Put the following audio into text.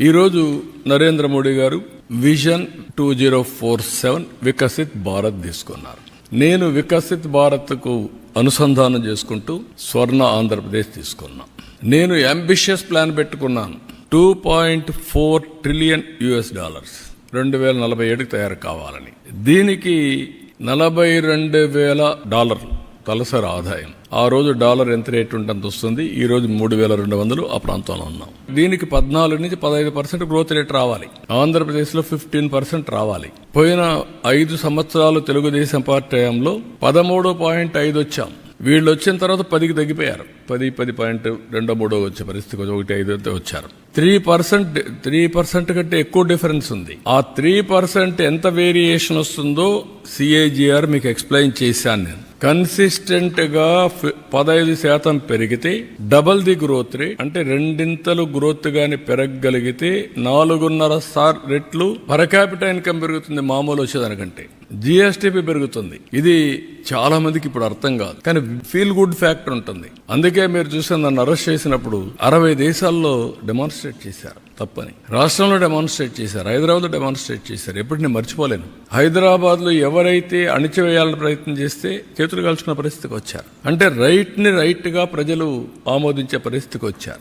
ఈరోజు నరేంద్ర మోడీ గారు vision two zero four seven Viksit Bharat తీసుకున్నారు. నేను వికసిత్ భారత్కు అనుసంధానం చేసుకుంటూ స్వర్ణ ఆంధ్రప్రదేశ్ తీసుకున్నా. నేను అంబిషియస్ ప్లాన్ పెట్టుకున్నాను. Two point four trillion US dollars రెండు వేల నలభై ఏడుకి తయారు కావాలని. దీనికి నలభై రెండు వేల డాలర్లు తలసరి ఆదాయం. ఆ రోజు డాలర్ ఎంత రేట్ ఉంటే వస్తుంది. ఈ రోజు మూడు వేల రెండు వందలు ఆ ప్రాంతంలో ఉన్నాం. దీనికి పద్నాలుగు నుంచి పదహైదు పర్సెంట్ గ్రోత్ రేట్ రావాలి. ఆంధ్రప్రదేశ్లో ఫిఫ్టీన్ పర్సెంట్ రావాలి. పోయిన ఐదు సంవత్సరాలు తెలుగుదేశం పార్టీ టైంలో పదమూడు పాయింట్ ఐదు వచ్చాం. వీళ్ళు వచ్చిన తర్వాత పదికి తగ్గిపోయారు. పది పది పాయింట్ రెండో మూడో వచ్చే పరిస్థితి కొంచెం ఒకటి ఐదు అయితే వచ్చారు. త్రీ పర్సెంట్ త్రీ పర్సెంట్ కంటే ఎక్కువ డిఫరెన్స్ ఉంది. ఆ త్రీ పర్సెంట్ ఎంత వేరియేషన్ వస్తుందో సిఏజిఆర్ మీకు ఎక్స్ప్లెయిన్ చేశాను నేను. కన్సిస్టెంట్గా పదహైదు శాతం పెరిగితే డబల్ ది గ్రోత్ రేట్ అంటే రెండింతలు గ్రోత్ గాని పెరగగలిగితే నాలుగున్నర సార్ రెట్లు పర్ క్యాపిటల్ ఇన్కమ్ పెరుగుతుంది మామూలు వచ్చేదానికంటే. జిఎస్టిపి పెరుగుతుంది. ఇది చాలా మందికి ఇప్పుడు అర్థం కాదు. కానీ ఫీల్ గుడ్ ఫ్యాక్టర్ ఉంటుంది. అందుకే మీరు చూసిన నన్ను అరెస్ట్ చేసినప్పుడు అరవై దేశాల్లో డెమాన్స్ట్రేట్ చేశారు తప్పని. రాష్ట్రంలో డెమాన్స్ట్రేట్ చేశారు. హైదరాబాద్లో డెమాన్స్ట్రేట్ చేశారు. ఎప్పుడు నేను మర్చిపోలేను. హైదరాబాద్లో ఎవరైతే అణిచివేయాలని ప్రయత్నం చేస్తే చేతులు కాల్చుకున్న పరిస్థితికి వచ్చారు. అంటే రైట్ని రైట్గా ప్రజలు ఆమోదించే పరిస్థితికి వచ్చారు.